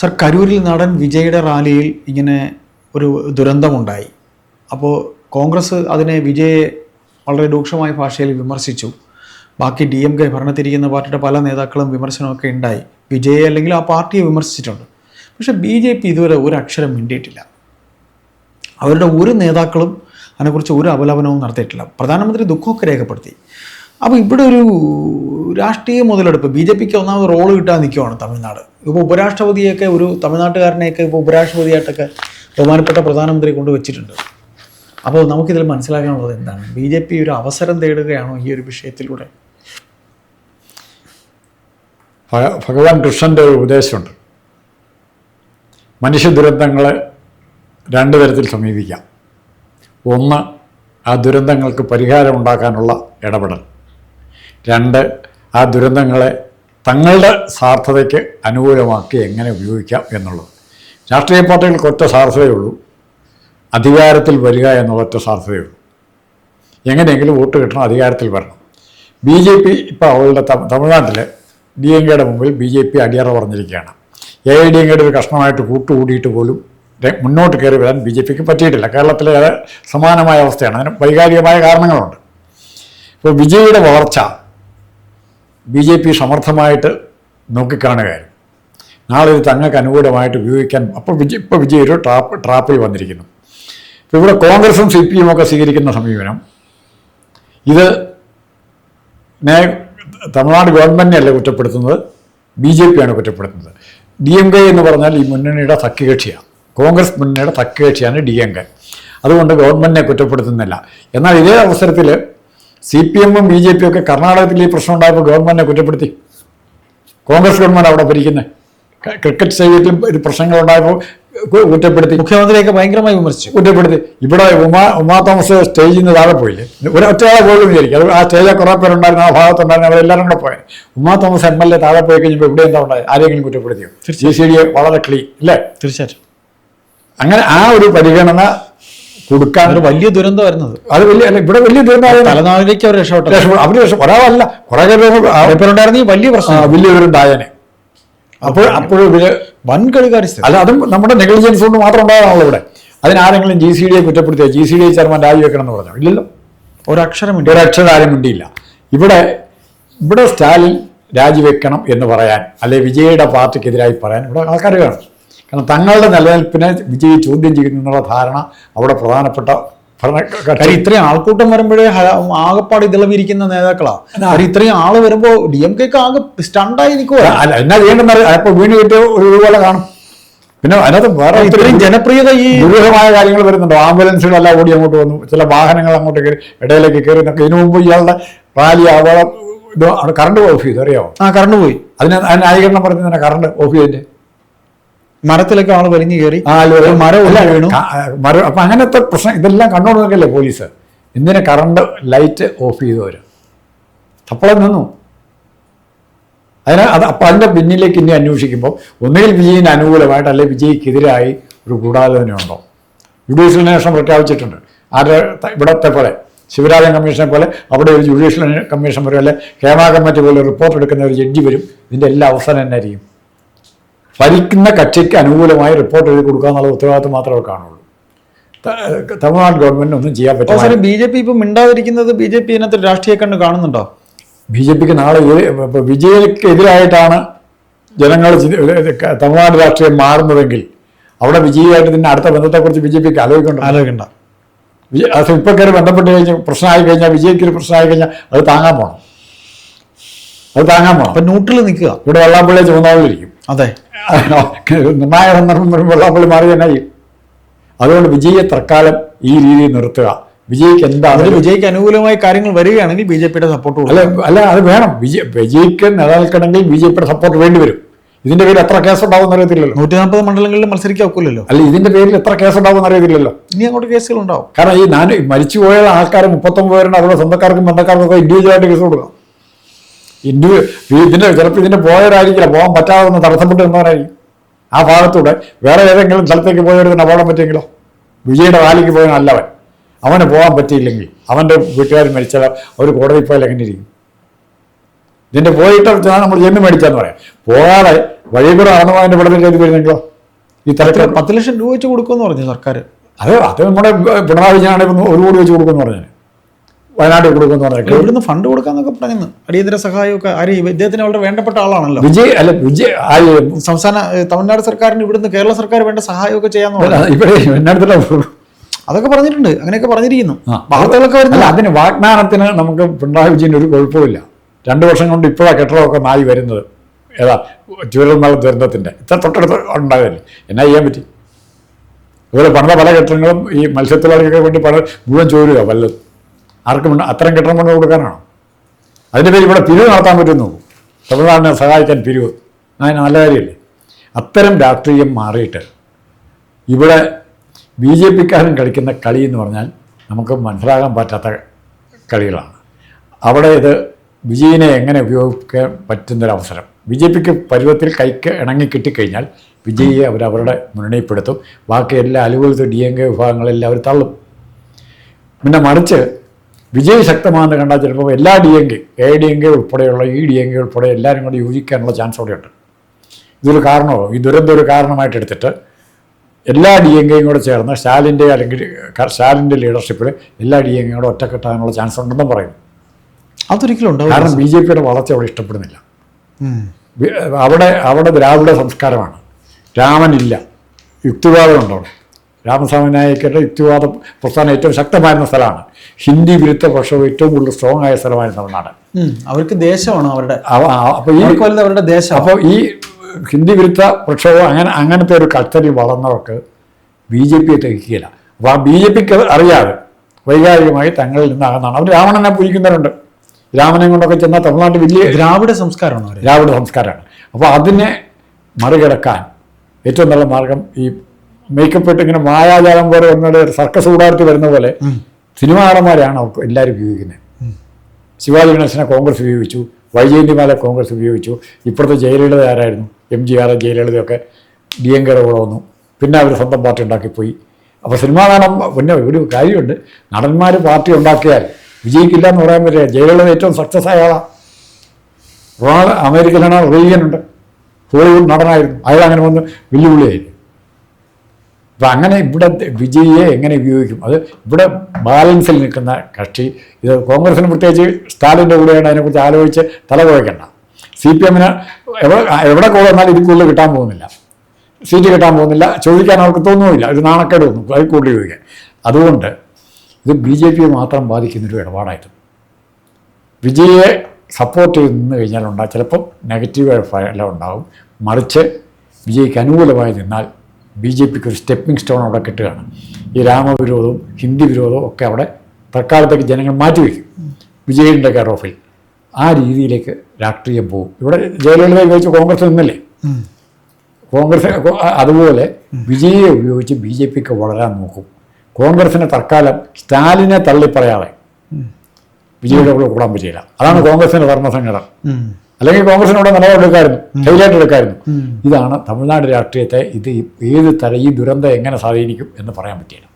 Sir കരൂരിൽ നടൻ വിജയുടെ റാലിയിൽ ഇങ്ങനെ ഒരു ദുരന്തമുണ്ടായി. അപ്പോൾ കോൺഗ്രസ് അതിനെ വിജയെ വളരെ രൂക്ഷമായ ഭാഷയിൽ വിമർശിച്ചു. ബാക്കി ഡി എം കെ ഭരണത്തിരിക്കുന്ന പാർട്ടിയുടെ പല നേതാക്കളും വിമർശനമൊക്കെ ഉണ്ടായി. വിജയെ അല്ലെങ്കിൽ ആ പാർട്ടിയെ വിമർശിച്ചിട്ടുണ്ട്. പക്ഷേ ബി ജെ പി ഇതുവരെ ഒരു അക്ഷരം മിണ്ടിയിട്ടില്ല. അവരുടെ ഒരു നേതാക്കളും അതിനെക്കുറിച്ച് ഒരു അപലപനവും നടത്തിയിട്ടില്ല. പ്രധാനമന്ത്രി ദുഃഖമൊക്കെ രേഖപ്പെടുത്തി. അപ്പോൾ ഇവിടെ ഒരു രാഷ്ട്രീയ മുതലെടുപ്പ് ബി ജെ പിക്ക് ഒന്നാമത് റോൾ കിട്ടാൻ നിൽക്കുവാണ് തമിഴ്നാട്. ഇപ്പോൾ ഉപരാഷ്ട്രപതിയൊക്കെ ഒരു തമിഴ്നാട്ടുകാരനെയൊക്കെ ഇപ്പോൾ ഉപരാഷ്ട്രപതിയായിട്ടൊക്കെ ബഹുമാനപ്പെട്ട പ്രധാനമന്ത്രി കൊണ്ട് വെച്ചിട്ടുണ്ട്. അപ്പോൾ നമുക്കിതിൽ മനസ്സിലാക്കാനുള്ളത് എന്താണ്? ബി ജെ പി ഒരു അവസരം തേടുകയാണോ ഈ ഒരു വിഷയത്തിലൂടെ? ഭഗ- ഭഗവാൻ കൃഷ്ണന്റെ ഒരു ഉപദേശമുണ്ട്. മനുഷ്യ ദുരന്തങ്ങളെ രണ്ട് തരത്തിൽ സമീപിക്കാം. ഒന്ന് ആ ദുരന്തങ്ങൾക്ക് പരിഹാരം ഉണ്ടാക്കാനുള്ള ഇടപെടൽ. രണ്ട് ആ ദുരന്തങ്ങളെ തങ്ങളുടെ സ്വാർത്ഥതയ്ക്ക് അനുകൂലമാക്കി എങ്ങനെ ഉപയോഗിക്കാം എന്നുള്ളത്. രാഷ്ട്രീയ പാർട്ടികൾക്ക് ഒറ്റ സാർത്ഥതയുള്ളൂ അധികാരത്തിൽ വരിക എന്നുള്ള ഒറ്റ സ്വാർത്ഥതയേ ഉള്ളൂ. എങ്ങനെയെങ്കിലും വോട്ട് കിട്ടണം അധികാരത്തിൽ വരണം. ബി ജെ പി ഇപ്പോൾ അവളുടെ തമിഴ്നാട്ടിൽ ഡി എം കെയുടെ മുമ്പിൽ ബി ജെ പി അടിയറ പറഞ്ഞിരിക്കുകയാണ്. എ ഐ ഡി എം കെയുടെ ഒരു കഷ്ണമായിട്ട് കൂട്ടുകൂടിയിട്ട് പോലും മുന്നോട്ട് കയറി വരാൻ ബി ജെ പിക്ക് പറ്റിയിട്ടില്ല. കേരളത്തിലെ സമാനമായ അവസ്ഥയാണ്. അതിന് വൈകാരികമായ കാരണങ്ങളുണ്ട്. ഇപ്പോൾ വിജയിയുടെ വളർച്ച ബി ജെ പി സമർത്ഥമായിട്ട് നോക്കിക്കാണുകയായിരുന്നു നാളെ ഇത് തങ്ങൾക്ക് അനുകൂലമായിട്ട് ഉപയോഗിക്കാൻ അപ്പോൾ വിജയ് ഇപ്പോൾ വിജയ് ഒരു ട്രാപ്പ് ട്രാപ്പിൽ വന്നിരിക്കുന്നു. ഇപ്പോൾ ഇവിടെ കോൺഗ്രസും സി പി എമ്മൊക്കെ സ്വീകരിക്കുന്ന സമീപനം ഇത് നേ തമിഴ്നാട് ഗവൺമെന്റിനെയല്ല കുറ്റപ്പെടുത്തുന്നത്? ബി ജെ പിയാണ് കുറ്റപ്പെടുത്തുന്നത്. ഡി എം കെ എന്ന് പറഞ്ഞാൽ ഈ മുന്നണിയുടെ സഖ്യകക്ഷിയാണ്. കോൺഗ്രസ് മുന്നണിയുടെ സഖ്യകക്ഷിയാണ് ഡി എം കെ. അതുകൊണ്ട് ഗവൺമെന്റിനെ കുറ്റപ്പെടുത്തുന്നില്ല. എന്നാൽ ഇതേ അവസരത്തിൽ സി പി എമ്മും ബി ജെ പിയും ഒക്കെ കർണാടകത്തിൽ ഈ പ്രശ്നം ഉണ്ടായപ്പോൾ ഗവൺമെന്റിനെ കുറ്റപ്പെടുത്തി. കോൺഗ്രസ് ഗവൺമെന്റ് അവിടെ ഭരിക്കുന്നത് ക്രിക്കറ്റ് സ്റ്റേഡിയത്തിൽ ഒരു പ്രശ്നങ്ങൾ ഉണ്ടായപ്പോൾ കുറ്റപ്പെടുത്തി. മുഖ്യമന്ത്രിയൊക്കെ ഭയങ്കരമായി വിമർശിച്ചു. കുറ്റപ്പെടുത്തി. ഇവിടെ ഉമാ ഉമാ തോമസ് സ്റ്റേജിൽ നിന്ന് താഴെ പോയില്ലേ? ഒരു ഒറ്റയാളെ പോലും വിചാരിക്കും. അത് ആ സ്റ്റേജിൽ കുറേ പേരുണ്ടായിരുന്നു. ആ ഭാഗത്തുണ്ടായിരുന്നു അവരെല്ലാവരും കൂടെ പോയത് Uma Thomas M L A താഴെ പോയി കഴിഞ്ഞപ്പോൾ ഇവിടെ എന്താ ഉണ്ടായത്? ആരെങ്കിലും കുറ്റപ്പെടുത്തിയോ? സി സി ഡി വളരെ ക്ലീൻ. അല്ലേ തീർച്ചയായിട്ടും. അങ്ങനെ ആ ഒരു പരിഗണന കൊടുക്കാൻ വലിയ ദുരന്തം വരുന്നത് അത് വലിയ അല്ല ഇവിടെ വലിയ ദുരന്തമായിരുന്നു. തലനാളിലേക്ക് അവർ രക്ഷപ്പെട്ടു. അവർ രക്ഷ- ഒരാളല്ല. കുറെ വലിയ പ്രശ്നം വലിയവരുണ്ടായനെ അപ്പോൾ അപ്പോഴും ഇവർ വൻ കളികാരിസ്ഥിതി അല്ല അതും നമ്മുടെ നെഗ്ലിജൻസ് കൊണ്ട് മാത്രം ഉണ്ടാകാണല്ലോ ഇവിടെ. അതിനാരെങ്കിലും ജി സി ഡിയെ കുറ്റപ്പെടുത്തിയ? ജി സി ഡി ചെയർമാൻ രാജിവെക്കണം എന്ന് പറഞ്ഞു? ഇല്ലല്ലോ. ഒരക്ഷരമില്ല. ഒരക്ഷരം ആരും മിണ്ടിയില്ല ഇവിടെ ഇവിടെ സ്റ്റാലിൻ രാജിവെക്കണം എന്ന് പറയാൻ അല്ലെ വിജയുടെ പാർട്ടിക്കെതിരായി പറയാൻ ഇവിടെ ആൾക്കാർ കാണും. കാരണം തങ്ങളുടെ നിലനിൽപ്പിനെ വിജയി ചോദ്യം ചെയ്യുന്നു എന്നുള്ള ധാരണ അവിടെ പ്രധാനപ്പെട്ട കാര്യം ഇത്രയും ആൾക്കൂട്ടം വരുമ്പോഴേ ആകെപ്പാട് ആകപ്പാട് ഇതളവിരിക്കുന്ന നേതാക്കളാ. കാര്യം ഇത്രയും ആൾ വരുമ്പോ ഡി എം കെക്ക് ആകെ സ്റ്റണ്ടായി നിൽക്കുക അല്ല എന്നാ ചെയ്യേണ്ടെന്ന് അപ്പോൾ വീണ് കിട്ടിയ ഒരു പോലെ കാണും. പിന്നെ അതിനകത്ത് വേറെ ഇത്രയും ജനപ്രിയത ഈ ദുരൂഹമായ കാര്യങ്ങൾ വരുന്നുണ്ട്. ആംബുലൻസുകളെല്ലാം ഓടി അങ്ങോട്ട് വന്നു. ചില വാഹനങ്ങൾ അങ്ങോട്ട് കയറി ഇടയിലേക്ക് കയറി എന്നൊക്കെ ഇതിനു മുമ്പ് ഇയാളുടെ റാലി ആവോളം ഇത് കറണ്ട് ഓഫ് ചെയ്തു. അറിയാമോ ആ കറണ്ട് പോയി. അതിന് അതിന് ന്യായീകരണം പറഞ്ഞു തന്നെ കറണ്ട് ഓഫ് ചെയ്തിട്ട് മരത്തിലൊക്കെ ആൾ വലിഞ്ഞു കയറി. മരം വീണു. മരം അപ്പം അങ്ങനത്തെ പ്രശ്നം ഇതെല്ലാം കണ്ടോണ്ട് നിൽക്കല്ലേ പോലീസ്? എന്തിനാ കറണ്ട് ലൈറ്റ് ഓഫ് ചെയ്തു അവർ അപ്പോൾ നിന്നു. അതിന് അത് അപ്പം അതിന്റെ പിന്നിലേക്ക് ഇനി അന്വേഷിക്കുമ്പോൾ ഒന്നുകിൽ വിജയിന് അനുകൂലമായിട്ട് അല്ലെങ്കിൽ വിജയ്ക്കെതിരായി ഒരു ഗൂഢാലോചനയുണ്ടോ? ജുഡീഷ്യൽ അന്വേഷണം പ്രഖ്യാപിച്ചിട്ടുണ്ട്. ആരുടെ ഇവിടത്തെ പോലെ ശിവരാജൻ കമ്മീഷനെ പോലെ അവിടെ ഒരു ജുഡീഷ്യൽ കമ്മീഷൻ വരും അല്ലെ കേരള കമ്മിറ്റി പോലെ റിപ്പോർട്ട് എടുക്കുന്ന ഒരു ജഡ്ജി വരും. ഇതിന്റെ എല്ലാ അവസാനം തന്നെ ആയിരിക്കും ഭരിക്കുന്ന കക്ഷിക്ക് അനുകൂലമായി റിപ്പോർട്ട് എഴുതി കൊടുക്കുക എന്നുള്ള ഉത്തരവാദിത്വം മാത്രമേ കാണുള്ളൂ. തമിഴ്നാട് ഗവൺമെന്റിന് ഒന്നും ചെയ്യാൻ പറ്റില്ല. ബി ജെ പി ഇപ്പം മിണ്ടാതിരിക്കുന്നത് ബി ജെ പി ഇതിനകത്ത് രാഷ്ട്രീയ കണ്ണ് കാണുന്നുണ്ടോ? ബി ജെ പിക്ക് നാളെ വിജയക്ക് എതിരായിട്ടാണ് ജനങ്ങൾ തമിഴ്നാട് രാഷ്ട്രീയം മാറുന്നതെങ്കിൽ അവിടെ വിജയമായിട്ട് തന്നെ അടുത്ത ബന്ധത്തെക്കുറിച്ച് ബി ജെ പിക്ക് ആലോചിക്കണ്ട ആലോചിക്കണ്ട. വിജയ് അത് ഇപ്പം കയറി ബന്ധപ്പെട്ട് കഴിഞ്ഞ് പ്രശ്നമായി കഴിഞ്ഞാൽ വിജയ്ക്ക് ഒരു പ്രശ്നമായി കഴിഞ്ഞാൽ അത് താങ്ങാൻ പോകണം അത് താങ്ങാൻ പോകണം അപ്പം ന്യൂട്രൽ നിൽക്കുക. ഇവിടെ വെള്ളാപ്പള്ളി ചുമന്നാളിലിരിക്കും. അതെ. നിർണായക സന്ദർഭം വരുമ്പോൾ വെള്ളാപ്പള്ളി മാറി തന്നെ ചെയ്യും അതുകൊണ്ട് വിജയെ തൽക്കാലം ഈ രീതിയിൽ നിർത്തുക. വിജയ്ക്ക് എന്താണ്? വിജയ്ക്ക് അനുകൂലമായ കാര്യങ്ങൾ വരികയാണെങ്കിൽ ബി ജെ പിയുടെ സപ്പോർട്ട് അല്ല അല്ല അത് വേണം. വിജയ് വിജയ്ക്ക് നിലനിൽക്കണമെങ്കിൽ ബി ജെ പിയുടെ സപ്പോർട്ട് വേണ്ടി വരും. ഇതിന്റെ പേരിൽ എത്ര കേസ് ഉണ്ടാവും അറിയത്തില്ലല്ലോ. നൂറ്റി നാൽപ്പത് മണ്ഡലങ്ങളിൽ മത്സരിക്കാൻ ഒക്കില്ലല്ലോ അല്ല ഇതിന്റെ പേരിൽ എത്ര കേസ് ഉണ്ടാവും അറിയത്തില്ലല്ലോ. ഇനി അങ്ങോട്ട് കേസുകൾ ഉണ്ടാവും കാരണം ഈ നാല് മരിച്ചുപോയ ആൾക്കാർ മുപ്പത്തൊമ്പത് പേരുണ്ട്. അതുപോലെ സ്വന്തക്കാർക്കും ബന്ധക്കാർക്കും ഒക്കെ ഇൻഡിവിജ്വലായിട്ട് കേസ് കൊടുക്കാം ഇൻഡിവി ഇതിന്റെ ചിലപ്പോൾ ഇതിന്റെ പോയവരായിരിക്കില്ല. പോകാൻ പറ്റാതെ ഒന്ന് തടസ്സപ്പെട്ട് നിന്നവരായിരിക്കും. ആ ഭാഗത്തൂടെ വേറെ ഏതെങ്കിലും സ്ഥലത്തേക്ക് പോയവരുത്തിന് അപകടം പറ്റിയെങ്കിലോ? വിജയുടെ വാലിക്ക് പോയ നല്ലവൻ. അവന് പോകാൻ പറ്റിയില്ലെങ്കിൽ അവന്റെ വീട്ടുകാർ മരിച്ചാൽ ഒരു കോടതി പോയാൽ എങ്ങനെ ഇരിക്കും? ഇതിന്റെ പോയിട്ട് നമ്മൾ ജന്മം മേടിച്ചാന്ന് പറയാം. പോകാതെ വഴി കൂടെ നടന്നതിന്റെ പഠനം ചെയ്ത് വരുന്നെങ്കിലോ? ഈ തരത്തിൽ പത്ത് ലക്ഷം രൂപ വെച്ച് കൊടുക്കുമെന്ന് പറഞ്ഞു സർക്കാർ അത് അത് നമ്മുടെ പിണറായി വിജയനാണെങ്കിൽ ഒരു കോടി വെച്ച് കൊടുക്കുമെന്ന് പറഞ്ഞു വയനാട്ടിൽ കൊടുക്കുന്നു പറഞ്ഞിട്ട് ഇവിടുന്ന് ഫണ്ട് കൊടുക്കാന്നൊക്കെ പറഞ്ഞു അടിയന്തര സഹായമൊക്കെ ആര് ഇദ്ദേഹത്തിന് വളരെ വേണ്ടപ്പെട്ട ആളാണല്ലോ. വിജയ് അല്ല വിജയ് സംസ്ഥാന തമിഴ്നാട് സർക്കാരിന് ഇവിടുന്ന് കേരള സർക്കാർ വേണ്ട സഹായമൊക്കെ ചെയ്യാന്ന് പറഞ്ഞു. ഇവിടെ എന്നടുത്തുള്ള അതൊക്കെ പറഞ്ഞിട്ടുണ്ട്. അങ്ങനെയൊക്കെ പറഞ്ഞിരിക്കുന്നു. വാർത്തകളൊക്കെ വരുന്നില്ല അതിന് വാഗ്ദാനത്തിന് നമുക്ക് പിണറായി വിജയൻ ഒരു കുഴപ്പമില്ല രണ്ട് വർഷം കൊണ്ട് ഇപ്പോഴാണ് കെട്ടിടമൊക്കെ നായി വരുന്നത്. ഏതാ ചുരൽമല ദുരന്തത്തിന്റെ ഇത്ര തൊട്ടടുത്ത് ഉണ്ടാകില്ലേ എന്നാ ചെയ്യാൻ പറ്റി? അതുപോലെ പണിത പല കെട്ടിടങ്ങളും ഈ മത്സ്യത്തൊഴിലാളികൾക്ക് വേണ്ടി പല മുഴുവൻ ചോരുക വല്ലതും. ആർക്കും അത്തരം കെട്ടിടം കൊണ്ട് കൊടുക്കാനാണോ? അതിന്റെ പേര് ഇവിടെ പിരിവ് നടത്താൻ പറ്റുന്നു. തമിഴ്നാടിനെ സഹായിക്കാൻ പിരിവ്. അതിന് നല്ല കാര്യമല്ലേ? അത്തരം രാഷ്ട്രീയം മാറിയിട്ട് ഇവിടെ ബി ജെ പിക്കാരൻ കളിക്കുന്ന കളി എന്ന് പറഞ്ഞാൽ നമുക്ക് മനസ്സിലാകാൻ പറ്റാത്ത കളികളാണ്. അവിടെ ഇത് വിജയിനെ എങ്ങനെ ഉപയോഗിക്കാൻ പറ്റുന്നൊരവസരം. ബി ജെ പിക്ക് പരുവത്തിൽ കൈക്ക് ഇണങ്ങി കിട്ടിക്കഴിഞ്ഞാൽ വിജയിയെ അവർ അവരുടെ ബാക്കി എല്ലാ അനുകൂലത്തെ ഡി എൻ കെ വിഭാഗങ്ങളെല്ലാം അവർ തള്ളും. പിന്നെ മറിച്ച് വിജയ് ശക്തമാണെന്ന് കണ്ടാൽ ചിലപ്പോൾ എല്ലാ D N K A D N K ഉൾപ്പെടെയുള്ള ഈ ഡി എൻ കെ ഉൾപ്പെടെ എല്ലാവരും കൂടി യോജിക്കാനുള്ള ചാൻസ് അവിടെയുണ്ട്. ഇതൊരു കാരണമോ? ഈ ദുരന്തം ഒരു കാരണമായിട്ട് എടുത്തിട്ട് എല്ലാ ഡി എൻ കെയും കൂടെ ചേർന്ന് സ്റ്റാലിന്റെ അല്ലെങ്കിൽ സ്റ്റാലിന്റെ ലീഡർഷിപ്പിൽ എല്ലാ ഡി എൻ കെയും കൂടെ ഒറ്റക്കെട്ടാനുള്ള ചാൻസ് ഉണ്ടെന്നും പറയുന്നു. അതൊരിക്കലും ഉണ്ടാവും കാരണം ബി ജെ പിയുടെ വളർച്ച അവിടെ ഇഷ്ടപ്പെടുന്നില്ല. അവിടെ അവിടെ ദ്രാവിഡ സംസ്കാരമാണ്. രാമനില്ല. യുക്തിവാദമുണ്ടോ രാമസ്വാമി നായക്കരുടെ യുക്തിവാദ പ്രസ്ഥാനം ഏറ്റവും ശക്തമായിരുന്ന സ്ഥലമാണ്. ഹിന്ദി വിരുദ്ധ പക്ഷവും ഏറ്റവും കൂടുതൽ സ്ട്രോങ് ആയ സ്ഥലമായിരുന്നു തമിഴ്നാട്. അവർക്ക് ദേശമാണ് അവരുടെ? അപ്പോൾ ഈ അവരുടെ ദേശം അപ്പോൾ ഈ ഹിന്ദി വിരുദ്ധ പ്രക്ഷോഭം അങ്ങനെ അങ്ങനത്തെ ഒരു കൾച്ചറിൽ വളർന്നവർക്ക് ബി ജെ പിയെ തെക്കുകയില്ല അപ്പോൾ ആ ബി ജെ പിക്ക് അറിയാതെ വൈകാരികമായി തങ്ങളിൽ നിന്ന് അകന്നാണ് അവർ രാവണനെ പൂജിക്കുന്നവരുണ്ട്. രാമനെ കൊണ്ടൊക്കെ ചെന്നാൽ തമിഴ്നാട്ടിൽ വലിയ ദ്രാവിഡ സംസ്കാരമാണ് ദ്രാവിഡ സംസ്കാരമാണ്. അപ്പോൾ അതിനെ മറികടക്കാൻ ഏറ്റവും നല്ല മാർഗം ഈ മേക്കപ്പ് ഇട്ട് ഇങ്ങനെ മായാജാലം പോലെ വന്നത് സർക്കസ് കൂടാരത്തിൽ വരുന്ന പോലെ സിനിമ നടന്മാരെയാണ് അവർക്ക് എല്ലാവരും ഉപയോഗിക്കുന്നത് ശിവാജി ഗണേശനെ കോൺഗ്രസ് ഉപയോഗിച്ചു വൈജയന്തിമാരെ കോൺഗ്രസ് ഉപയോഗിച്ചു ഇപ്പോഴത്തെ ജയലളിത ആരായിരുന്നു എം ജി ആർ ജയലളിതയൊക്കെ ഡി എം കെയുടെ കൂടെ വന്നു പിന്നെ അവർ സ്വന്തം പാർട്ടി ഉണ്ടാക്കിപ്പോയി അപ്പോൾ സിനിമാ നടൻ പിന്നെ ഒരു കാര്യമുണ്ട് നടന്മാർ പാർട്ടി ഉണ്ടാക്കിയാൽ വിജയിക്കില്ല എന്ന് പറയാൻ പറ്റില്ല ജയലളിത ഏറ്റവും സക്സസ് ആയ ആളാണ് റൊണാൾഡ് അമേരിക്കയിലാണ് റീഗൻ ഉണ്ട് ഹോളിവുഡ് നടനായിരുന്നു അയാൾ അങ്ങനെ വന്ന് വെല്ലുവിളിയായിരുന്നു അപ്പം അങ്ങനെ ഇവിടെ വിജയിയെ എങ്ങനെ ഉപയോഗിക്കും? അത് ഇവിടെ ബാലൻസിൽ നിൽക്കുന്ന കക്ഷി. ഇത് കോൺഗ്രസിന് പ്രത്യേകിച്ച് സ്റ്റാലിന്റെ കൂടെയാണ് അതിനെക്കുറിച്ച് ആലോചിച്ച് തല കുഴക്കണ്ട. സി പി എമ്മിന് എവിടെ എവിടെ കൂടുന്നാലും ഇത് കൂടുതൽ കിട്ടാൻ പോകുന്നില്ല. സീറ്റ് കിട്ടാൻ പോകുന്നില്ല. ചോദിക്കാൻ അവർക്ക് തോന്നുന്നില്ല. ഇത് നാണക്കേട് തോന്നും അത് കൂടുതൽ ചോദിക്കാൻ അതുകൊണ്ട് ഇത് ബി ജെ പിയെ മാത്രം ബാധിക്കുന്നൊരു ഇടപാടായിരുന്നു. വിജയെ സപ്പോർട്ട് ചെയ്ത് നിന്ന് കഴിഞ്ഞാൽ ഉണ്ടാകും ചിലപ്പം നെഗറ്റീവ് ഫലം ഉണ്ടാകും മറിച്ച് വിജയ്ക്ക് അനുകൂലമായി നിന്നാൽ ബി ജെ പിക്ക് ഒരു സ്റ്റെപ്പിംഗ് സ്റ്റോൺ അവിടെ കിട്ടുകയാണ്. ഈ രാമവിരോധവും ഹിന്ദി വിരോധവും ഒക്കെ അവിടെ തൽക്കാലത്തേക്ക് ജനങ്ങൾ മാറ്റിവെക്കും വിജയിന്റെ കെയർ ഓഫിൽ ആ രീതിയിലേക്ക് രാഷ്ട്രീയം പോകും. ഇവിടെ ജയലളിതയെ ഉപയോഗിച്ച് കോൺഗ്രസ് നിന്നല്ലേ? കോൺഗ്രസ് അതുപോലെ വിജയെ ഉപയോഗിച്ച് ബി ജെ പിക്ക് വളരാൻ നോക്കും. കോൺഗ്രസിനെ തൽക്കാലം സ്റ്റാലിനെ തള്ളിപ്പറയാതെ വിജയുടെ കൂടെ കൂടാൻ പറ്റിയില്ല. അതാണ് കോൺഗ്രസിന്റെ ധർമ്മസങ്കടം. അല്ലെങ്കിൽ കോൺഗ്രസിനോട് നിലപാടെടുക്കായിരുന്നു ഹൈലൈറ്റ് എടുക്കായിരുന്നു. ഇതാണ് തമിഴ്നാട് രാഷ്ട്രീയത്തെ ഇത് ഏത് തര ഈ ദുരന്തം എങ്ങനെ സ്വാധീനിക്കും എന്ന് പറയാൻ പറ്റിയില്ല